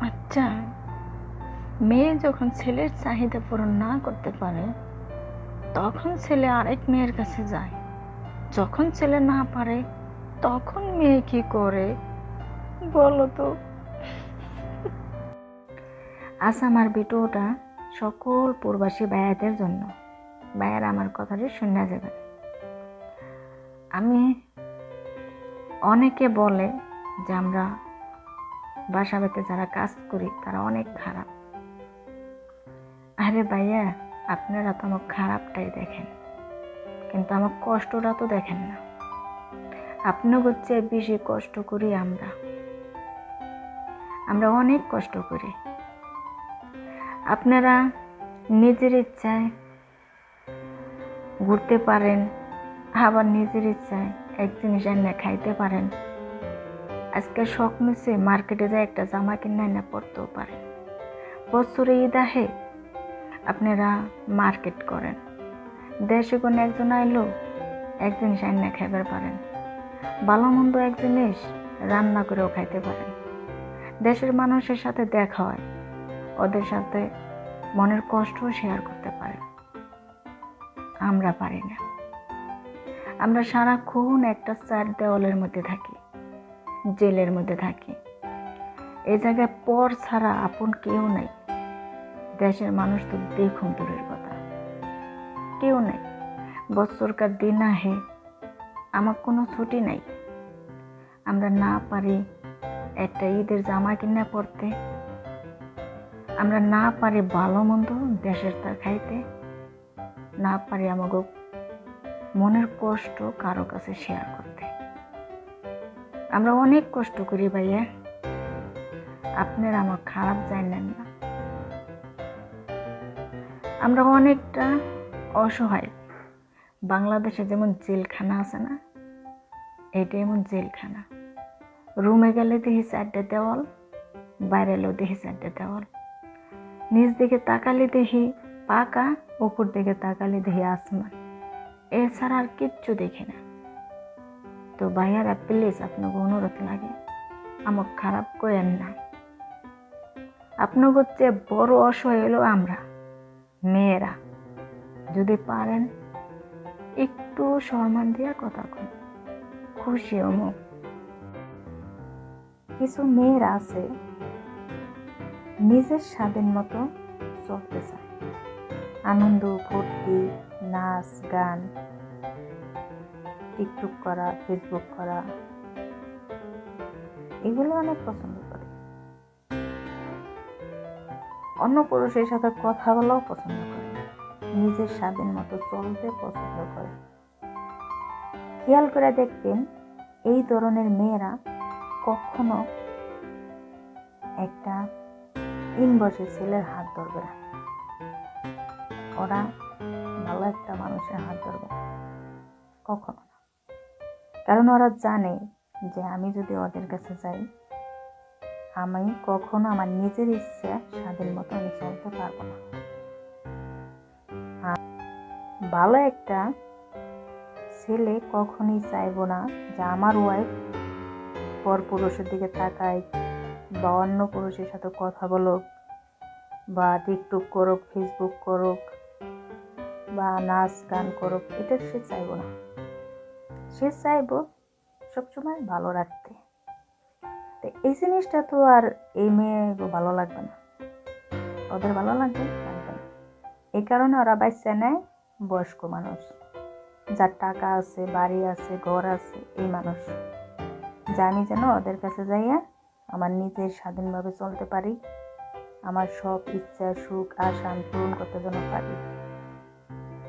আচ্ছা মেয়ে যখন ছেলের চাহিদা পূরণ না করতে পারে, তখন ছেলে আরেক মেয়ের কাছে যায়। যখন ছেলে না পারে, তখন মেয়ে কি করে? বলো তো। আজ আমার ভিডিওটা সকল প্রবাসী ভাইয়াদের জন্য, ভাইয়ারা আমার কথাটি শুনে যাবেন আমি অনেকে বলে যে আমরা বাসা বাড়িতে যারা কাজ করি, তারা অনেক খারাপ। আরে ভাইয়া, আপনারা তো আমার খারাপটাই দেখেন। কিন্তু আমার কষ্টটা তো দেখেন না। আপনাদের চেয়ে বেশি কষ্ট করি আমরা। আমরা অনেক কষ্ট করি। আপনারা নিজের ইচ্ছায় ঘুরতে পারেন, আবার নিজের ইচ্ছায় এক জিনিস এনে খাইতে পারেন। আজকে শখ মিশে মার্কেটে যায় একটা জামা কিনে এনে পড়তেও পারেন বছরে ঈদ আহে, আপনারা মার্কেট করেন। দেশে কোনো একজন আইলো এক জিনিস এনে খাইবার পারেন। ভালো মন্দ এক জিনিস রান্না করেও খাইতে পারেন। দেশের মানুষের সাথে দেখা হয়, ওদের সাথে মনের কষ্টও শেয়ার করতে পারেন আমরা পারি না। আমরা সারাক্ষণ একটা চার দেওয়ালের মধ্যে থাকি। জেলের মধ্যে থাকি। এই জায়গায় পর ছাড়া আপন কেউ নাই। দেশের মানুষ তো দেখুন দূরের কথা। কেউ নেই। বছরকার দিন আহে, আমার কোনো ছুটি নাই। আমরা না পারি একটা ঈদের জামা কিনা পড়তে আমরা না পারি ভালো মন্দ দেশের তা খাইতে। না পারি আমাকে মনের কষ্ট কারও কাছে শেয়ার করতে। আমরা অনেক কষ্ট করি ভাইয়া। আপনারা আমার খারাপ জানেন না। আমরা অনেকটা অসহায়। বাংলাদেশে যেমন জেলখানা আছে না, এটা এমন জেলখানা। রুমে গেলে দেখি চারটে দেওয়াল, বাইরে এলেও দেখি চারটে দেওয়াল। নিচ দিকে তাকালে দেখি পাকা, উপর দিকে তাকালে দেখি আসমান। এছাড়া আর কিচ্ছু দেখি না। তো ভাইয়ারা প্লিজ আপনাকে অনুরোধ লাগে। আমার খারাপ করেন না। আপনাকে চেয়ে বড় অসহায় হলো আমরা, মেয়েরা। যদি পারেন, একটু সম্মান দিয়ে কথা কন। খুশি অমুক কিছু মেয়েরা আছে, নিজের স্বাধীন মতো চলতে চায়। আনন্দ, ফুর্তি, নাচ, গান টিকটক করা ফেসবুক করা, এগুলো অনেক পছন্দ করে। অন্য পুরুষের সাথে কথা বলাও পছন্দ করে। নিজের স্বাধীন মতো চলতে পছন্দ করে। খেয়াল করে দেখবেন, এই ধরনের মেয়েরা কখনো একটা তিন বছর ছেলের হাত ধরবে না। ওরা ভালো একটা মানুষের হাত ধরবে কখনো। কারণ ওরা জানে যে আমি যদি ওদের কাছে যাই, আমি কখনো আমার নিজের ইচ্ছা স্বাধীন মতো আমি চলতে পারব না। ভালো একটা ছেলে কখনই চাইব না যে আমার ওয়াইফ পর পুরুষের দিকে তাকায় বা অন্য পুরুষের সাথে কথা বলুক বা টিকটক করুক ফেসবুক করুক বা নাচ গান করুক, এটা সে চাইব না। সে চাইব সবসময় ভালো রাখতে। তো এই জিনিসটা তো আর এই মেয়ে ভালো লাগবে না। ওদের ভালো লাগবে এই কারণে ওরা বাচ্চা নেয় বয়স্ক মানুষ। যার টাকা আছে, বাড়ি আছে, ঘর আছে, এই মানুষ। যা আমি যেন ওদের কাছে যাইয়া আমার নিজের স্বাধীনভাবে চলতে পারি, আমার সব ইচ্ছা, সুখ, আশা পূরণ করতে যেন পারি।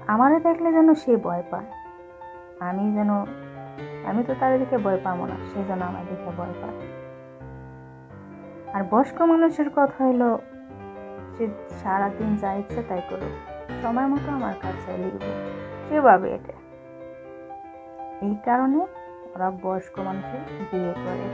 আমারে দেখলে যেন সে ভয় পায়। আমি যেন আমি তো তাদেরকে ভয় পাবো না সেই জন্য আমার দেখে ভয় পায়। আর বয়স্ক মানুষের কথা হলো, সে সারাদিন যা ইচ্ছে তাই করুক, সময় মতো আমার কাছে লিখব সেভাবে এটা। এই কারণে ওরা বয়স্ক মানুষের বিয়ে করে।